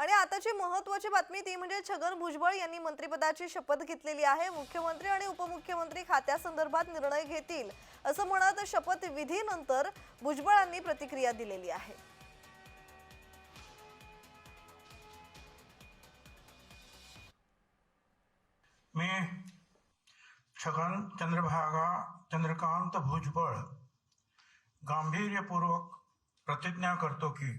आणि आताची महत्वाची बातमी ती म्हणजे छगन भुजबळ यांनी मंत्रिपदाची शपथ घेतलेली आहे. मुख्यमंत्री आणि उपमुख्यमंत्री खात्यासंदर्भात निर्णय घेतील असं म्हणत शपथविधीनंतर भुजबळांनी प्रतिक्रिया दिलेली आहे. मी छगन चंद्रभागा चंद्रकांत भुजबळ गांभीर्यपूर्वक प्रतिज्ञा करतो की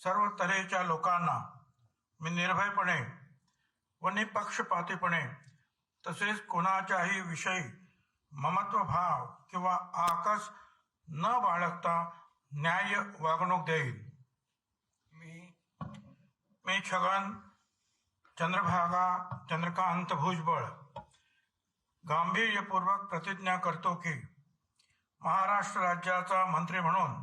सर्व तऱ्हेच्या लोकांना मी निर्भयपणे व निपक्षपातीपणे तसेच कोणाच्याही विषयी ममत्व भाव किंवा आकस न बाळगता न्याय वागणूक देईल मी मी छगन चंद्रभागा चंद्रकांत भुजबळ गांभीर्यपूर्वक प्रतिज्ञा करतो की महाराष्ट्र राज्याचा मंत्री म्हणून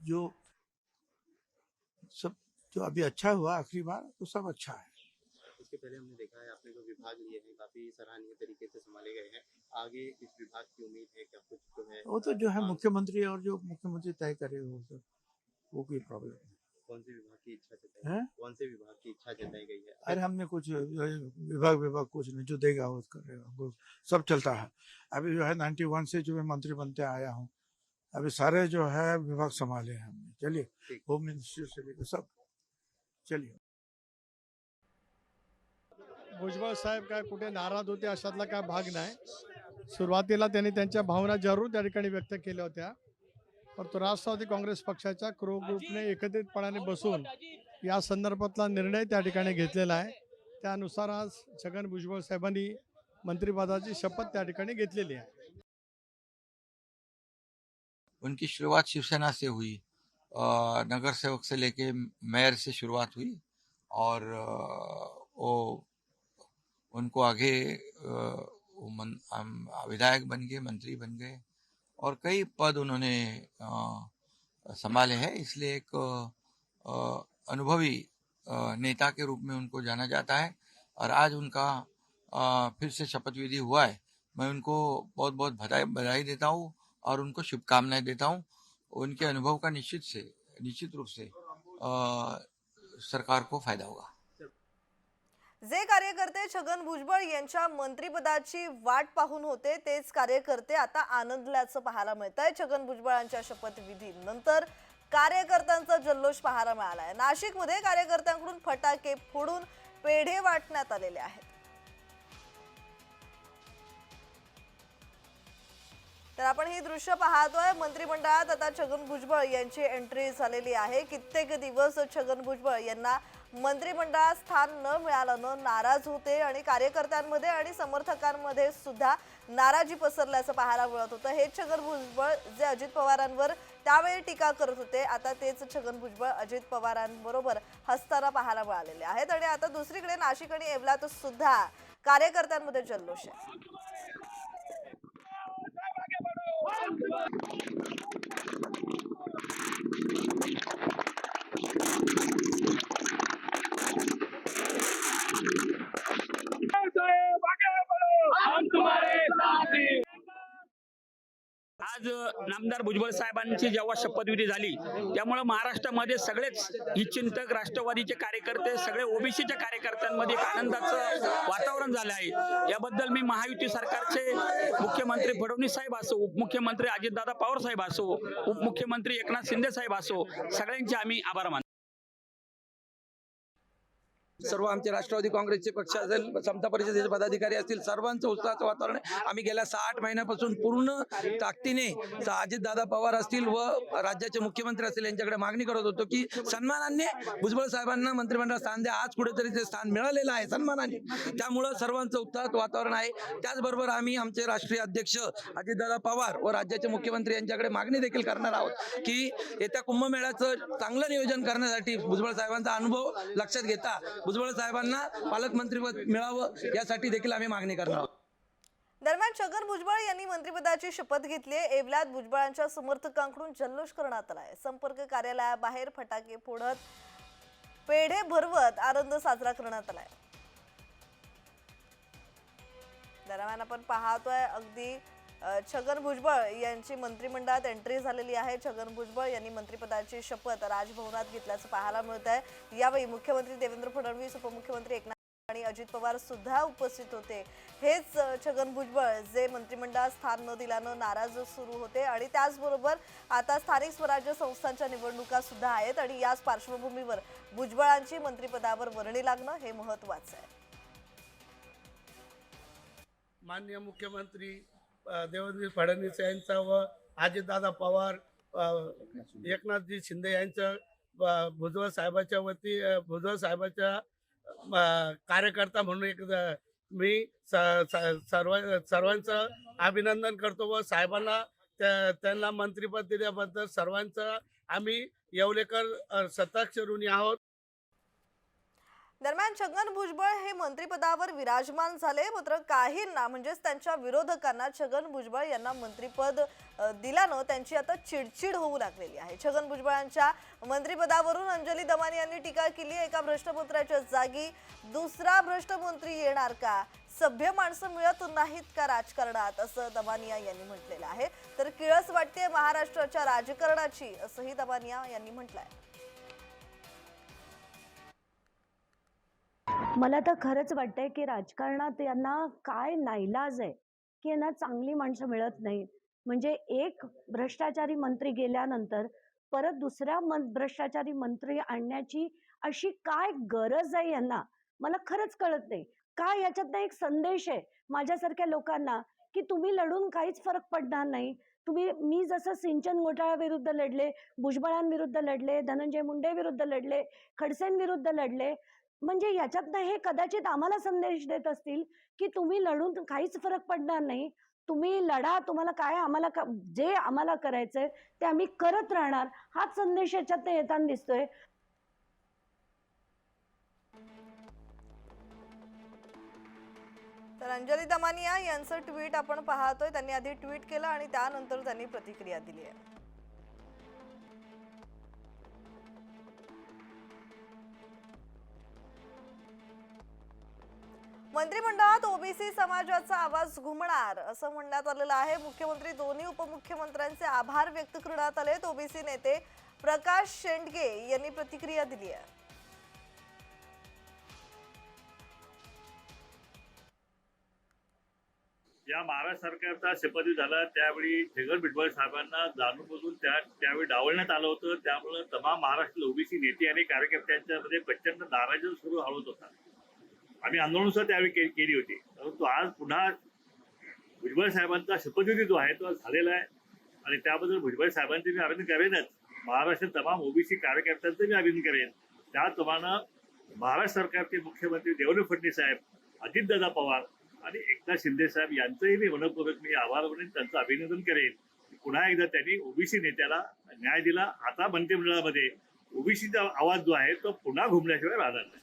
जो सब जो अभी अच्छा हुआ आखिरी बार तो सब अच्छा है। इसके पहले हमने देखा है आपने जो विभाग लिए हैं काफ़ी सराहनीय तरीके से संभाले गए हैं। आगे इस विभाग की उम्मीद है क्या? कुछ जो है वो तो जो है हाँ, मुख्यमंत्री और जो मुख्यमंत्री तय करे वो सब वो कोई प्रॉब्लम नहीं। कौन से विभाग की इच्छा जताई है? कौन से विभाग की इच्छा जताई गई है? अरे हमने कुछ विभाग विभाग कुछ नहीं जो देगा वो करेगा सब चलता है। अभी जो है नाइन्टी वन से जो मैं मंत्री बनते आया हूँ अभी सारे जो है विभाग संभाले हैं हमने। चलिए। होम मिनिस्ट्री से लेकर सब। चलिए। भुजबळ साहेब काय कुठे नाराज होते अशातला काय भाग नाही. सुरुवातीला त्यांनी त्यांच्या भावना जरूर त्या ठिकाणी व्यक्त केल्या होत्या. परंतु राष्ट्रवादी काँग्रेस पक्षाच्या क्रो ग्रुपने एकत्रितपणाने बसून या संदर्भातला निर्णय त्या ठिकाणी घेतलेला आहे. त्यानुसार आज छगन भुजबळ साहेबांनी मंत्रिपदाची शपथ त्या ठिकाणी घेतलेली आहे. उनकी शुरुआत शिवसेना से हुई नगर सेवक से लेके मेयर से शुरुआत हुई और वो उनको आगे विधायक बन गए, मंत्री बन गए और कई पद उन्होंने संभाले हैं। इसलिए एक अनुभवी नेता के रूप में उनको जाना जाता है और आज उनका फिर से शपथ विधि हुआ है। मैं उनको बहुत बहुत बधाई बधाई देता हूँ। और उनको शुभकामनाएं देता हूँ उनके अनुभव का निश्चित से निश्चित रूप से आ, सरकार को फायदा होगा। जे कार्यकर्ते छगन भुजबळ यांच्या मंत्रीपदाची वाट पाहून होते तेच कार्यकर्ते आता आनंदल्याचं पाहायला मिळत आहे छगन भुजबळांच्या शपथविधी नंतर कार्यकर्त्यांचा जल्लोष पाहायला मिळाला आहे नाशिकमध्ये कार्यकर्त्यांकडून फटाके फोडून पेढे वाटण्यात आलेले आहेत. तर आपण ही दृश्य पाहतोय. मंत्रिमंडळात आता छगन भुजबळ यांची एंट्री झालेली आहे. कित्येक दिवस छगन भुजबळ यांना मंत्रिमंडळात स्थान न मिळाल्यानं नाराज होते आणि कार्यकर्त्यांमध्ये आणि समर्थकांमध्ये सुद्धा नाराजी पसरल्याचं पाहायला मिळत होतं. हे छगन भुजबळ जे अजित पवारांवर त्यावेळी टीका करत होते. आता तेच छगन भुजबळ अजित पवारांबरोबर हसताना पाहायला मिळालेले आहेत. आणि आता दुसरीकडे नाशिक आणि येवल्यात सुद्धा कार्यकर्त्यांमध्ये जल्लोष आहे. Thank you. आज नामदार भुजबळ साहेबांची जेव्हा शपथविधी झाली त्यामुळे महाराष्ट्रामध्ये सगळेच हितचिंतक राष्ट्रवादीचे कार्यकर्ते सगळे ओबीसीच्या कार्यकर्त्यांमध्ये एक आनंदाचं वातावरण झालं आहे. याबद्दल मी महायुती सरकारचे मुख्यमंत्री फडणवीस साहेब असो उपमुख्यमंत्री अजितदादा पवार साहेब असो उपमुख्यमंत्री एकनाथ शिंदे साहेब असो सगळ्यांचे आम्ही आभार मानतो. सर्व आमचे राष्ट्रवादी काँग्रेसचे पक्ष असेल समता परिषदेचे पदाधिकारी असतील सर्वांचं उत्साहाचं वातावरण आहे. आम्ही गेल्या सहा आठ महिन्यापासून पूर्ण ताकदीने अजितदादा पवार असतील व राज्याचे मुख्यमंत्री असतील यांच्याकडे मागणी करत होतो की सन्मानाने भुजबळ साहेबांना मंत्रिमंडळात स्थान द्या. आज कुठेतरी ते स्थान मिळालेलं आहे सन्मानाने त्यामुळं सर्वांचं उत्साहात वातावरण आहे. त्याचबरोबर आम्ही आमचे राष्ट्रीय अध्यक्ष अजितदादा पवार व राज्याचे मुख्यमंत्री यांच्याकडे मागणी देखील करणार आहोत की येत्या कुंभमेळ्याचं चांगलं नियोजन करण्यासाठी भुजबळ साहेबांचा अनुभव लक्षात घेता भुजबळ साहेबांना पालकमंत्रीपद मिळावं यासाठी देखील आम्ही मागणी करणार आहोत. दरम्यान छगन भुजबळ यांनी मंत्रिपदाची शपथ घेतली आहे. एवल्यात भुजबळांच्या समर्थकांकडून जल्लोष करण्यात आला आहे. संपर्क कार्यालयाबाहेर फटाके फोडत पेढे भरवत आनंद साजरा करण्यात आलाय दरम्यान आपण पाहतोय अगदी छगन भुजबळ यांची मंत्रिमंडळात एंट्री झालेली आहे. छगन भुजबळ यांनी मंत्रिपदाची शपथ राजभवनात घेतल्याचं पाहायला मिळत आहे यावेळी मुख्यमंत्री देवेंद्र फडणवीस उपमुख्यमंत्री एकनाथ आणि अजित पवार सुद्धा उपस्थित होते. हेच छगन भुजबळ जे मंत्रिमंडळात स्थान न दिल्यानं नाराज सुरू होते आणि त्याचबरोबर आता स्थानिक स्वराज्य संस्थांच्या निवडणुका सुद्धा आहेत आणि याच पार्श्वभूमीवर भुजबळांची मंत्रिपदावर वर्णी लागणं हे महत्वाचं आहे. माननीय मुख्यमंत्री देवेंद्र फडणवीस यांचा व अजितदादा पवार एकनाथजी शिंदे यांचं भुजबळ साहेबाच्या वती भुजबळ साहेबाच्या कार्यकर्ता म्हणून एक मी स- स- सर्व सर्वांचं अभिनंदन करतो व साहेबांना त्या- त्यांना मंत्रिपद दिल्याबद्दल सर्वांचं आम्ही येवलेकर सताक्ष ऋणी आहोत. दरम्यान छगन भुजबळ हे मंत्रिपदावर विराजमान झाले. मात्र काहींना म्हणजेच त्यांच्या विरोधकांना छगन भुजबळ यांना मंत्रिपद दिल्यानं त्यांची आता चिडचिड होऊ लागलेली आहे. छगन भुजबळांच्या मंत्रिपदावरून अंजली दमानी यांनी टीका केली आहे एका भ्रष्टपुत्राच्या जागी दुसरा भ्रष्टमंत्री येणार का? सभ्य माणसं मिळत नाहीत का राजकारणात? असं दमानिया यांनी म्हटलेलं आहे. तर किळस वाटते महाराष्ट्राच्या राजकारणाची असंही दमानिया यांनी म्हटलंय. मला तर खरंच वाटतंय की राजकारणात यांना काय नाईलाज आहे की यांना चांगली माणसं मिळत नाहीत. म्हणजे एक भ्रष्टाचारी मंत्री गेल्यानंतर परत दुसऱ्या मन भ्रष्टाचारी मंत्री आणण्याची अशी काय गरज आहे यांना? मला खरंच कळत नाही. काय याच्यातनं एक संदेश आहे माझ्यासारख्या लोकांना की तुम्ही लढून काहीच फरक पडणार नाही. तुम्ही मी जसं सिंचन घोटाळा विरुद्ध लढले भुजबळांविरुद्ध लढले धनंजय मुंडे विरुद्ध लढले खडसेंविरुद्ध लढले म्हणजे याच्यातनं हे कदाचित आम्हाला संदेश देत असतील की तुम्ही लढून काहीच फरक पडणार नाही. तुम्ही लढा तुम्हाला काय आम्हाला का, जे आम्हाला करायचंय ते आम्ही करत राहणार. हाच संदेश याच्यातनं येताना दिसतोय. तर अंजली दमानिया यांचं ट्विट आपण पाहतोय. त्यांनी आधी ट्विट केलं आणि त्यानंतर त्यांनी प्रतिक्रिया दिली आहे. मंत्रिमंडळात ओबीसी समाजाचा आवाज घुमणार असं म्हणण्यात आलेलं आहे. मुख्यमंत्री दोन्ही उपमुख्यमंत्र्यांचे आभार व्यक्त करण्यात आले ओबीसी नेते प्रकाश शेंडगे यांनी प्रतिक्रिया दिली आहे. या महाराष्ट्र सरकारचा शपथविधी झाला. त्यावेळी छगन भुजबळ साहेबांना जाणून बसून त्या त्यावेळी डावलण्यात आलं होतं. त्यामुळे तमाम महाराष्ट्र ओबीसी नेते आणि कार्यकर्त्यांच्या मध्ये प्रचंड नाराजी सुरू हळवत होता. आम्ही आंदोलन सुद्धा त्यावेळी केली होती. परंतु आज पुन्हा भुजबळ साहेबांचा शपथविधी जो आहे तो आज झालेला आहे. आणि त्याबद्दल भुजबळ साहेबांचे मी अभिनंदन करेनच. महाराष्ट्र तमाम ओबीसी कार्यकर्त्यांचं मी अभिनंदन करेन. त्याचप्रमाणे महाराष्ट्र सरकारचे मुख्यमंत्री देवेंद्र फडणवीस साहेब अजितदादा पवार आणि एकनाथ शिंदे साहेब यांचंही मी मनपूर्वक मी आभार म्हणून त्यांचं अभिनंदन करेन. पुन्हा एकदा त्यांनी ओबीसी नेत्याला न्याय दिला. आता मंत्रिमंडळामध्ये ओबीसीचा आवाज जो आहे तो पुन्हा घुमल्याशिवाय राहणार नाही.